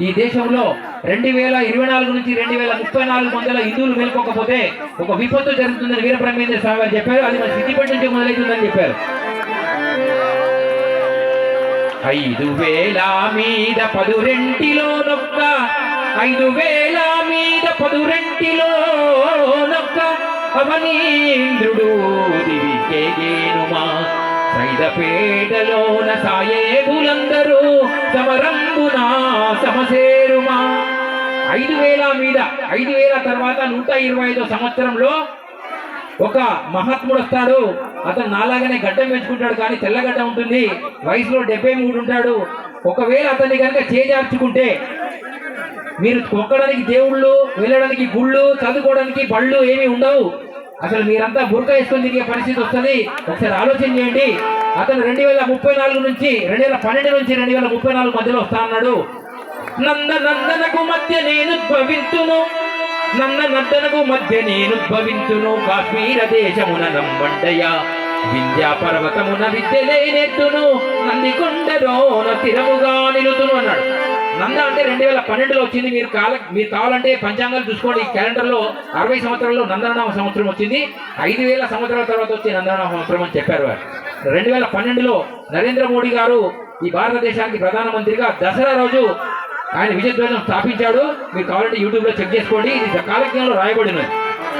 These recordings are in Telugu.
ఈ దేశంలో రెండు వేల ఇరవై నాలుగు నుంచి రెండు వేల ముప్పై నాలుగు వందల హిందువులు మేల్కోకపోతే ఒక విపత్తు జరుగుతుందని వీరబ్రహ్మేంద్ర స్వామి గారు చెప్పారు. అది మన సిద్ధిపేట నుంచి మొదలవుతుందని చెప్పారు. ఐదు వేల మీద పదురెంటిలో నొక్క ఐదు వేల మీద పదురెంటిలో నొక్క అవనీంద్రుడు దివికేగేనుమా సైదపేటలోన సాయేబులందరూ ఐదు వేల మీద ఐదు వేల తర్వాత నూట ఇరవై ఐదో సంవత్సరంలో ఒక మహాత్ముడు వస్తాడు. అతను నాలాగానే గడ్డం పెంచుకుంటాడు కానీ తెల్లగడ్డ ఉంటుంది. వయసులో డెబ్బై మూడు ఉంటాడు. ఒకవేళ అతన్ని కనుక చేజార్చుకుంటే మీరు కొక్కడానికి దేవుళ్ళు వెళ్ళడానికి గుళ్ళు చదువుకోవడానికి బళ్ళు ఏమీ ఉండవు. అసలు మీరంతా బురక వేసుకొని తిరిగే పరిస్థితి వస్తుంది. ఒకసారి ఆలోచన చేయండి. అతను రెండు వేల ముప్పై నాలుగు నుంచి రెండు వేల పన్నెండు నుంచి రెండు వేల ముప్పై నాలుగు మధ్యలో వస్తా అన్నాడు. నంద నందనకు మధ్య నేను భవింతును నన్న నందనకు మధ్య నేను భవింతును కాశ్మీర దేశమున నంబండయ విద్యా పర్వతమున విద్యలేనెత్తును నందికొండలోన స్థిరముగా నిలుతును అన్నాడు. నంద అంటే రెండు వేల పన్నెండులో వచ్చింది. మీరు కాల మీరు కావాలంటే పంచాంగాలు చూసుకోండి. ఈ క్యాలెండర్లో అరవై సంవత్సరాల్లో నందనామ సంవత్సరం వచ్చింది. ఐదు వేల సంవత్సరాల తర్వాత వచ్చి నందనామ సంవత్సరం అని చెప్పారు వారు. రెండు వేల పన్నెండులో నరేంద్ర మోడీ గారు ఈ భారతదేశానికి ప్రధానమంత్రిగా దసరా రోజు ఆయన విజయధ్వజం స్థాపించాడు. మీరు కావాలంటే యూట్యూబ్లో చెక్ చేసుకోండి. ఇది కాలజ్ఞంలో రాయబడినది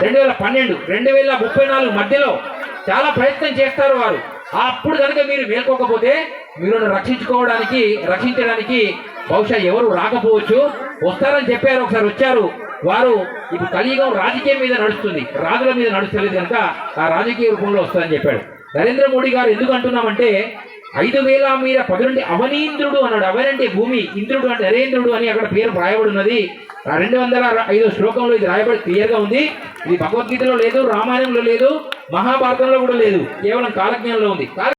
రెండు వేల పన్నెండు రెండు వేల ముప్పై నాలుగు మధ్యలో చాలా ప్రయత్నం చేస్తారు వారు. అప్పుడు కనుక మీరు మేల్కోకపోతే మీరు రక్షించుకోవడానికి రక్షించడానికి బహుశా ఎవరు రాకపోవచ్చు. వస్తారని చెప్పారు ఒకసారి వచ్చారు. వారు ఇప్పుడు కలియుగం రాజకీయం మీద నడుస్తుంది. రాజుల మీద నడుస్తలేదు కనుక ఆ రాజకీయ రూపంలో వస్తారని చెప్పాడు. నరేంద్ర మోడీ గారు ఎందుకు అంటున్నామంటే ఐదు వేల మీద పదునండి అవనీంద్రుడు అన్నాడు. అవనంటే భూమి ఇంద్రుడు అంటే నరేంద్రుడు అని అక్కడ పేరు రాయబడి ఉన్నది ఆ రెండు వందల ఐదో శ్లోకంలో ఇది రాయబడి క్లియర్గా ఉంది. ఇది భగవద్గీతలో లేదు రామాయణంలో లేదు మహాభారతంలో కూడా లేదు. కేవలం కాలజ్ఞంలో ఉంది.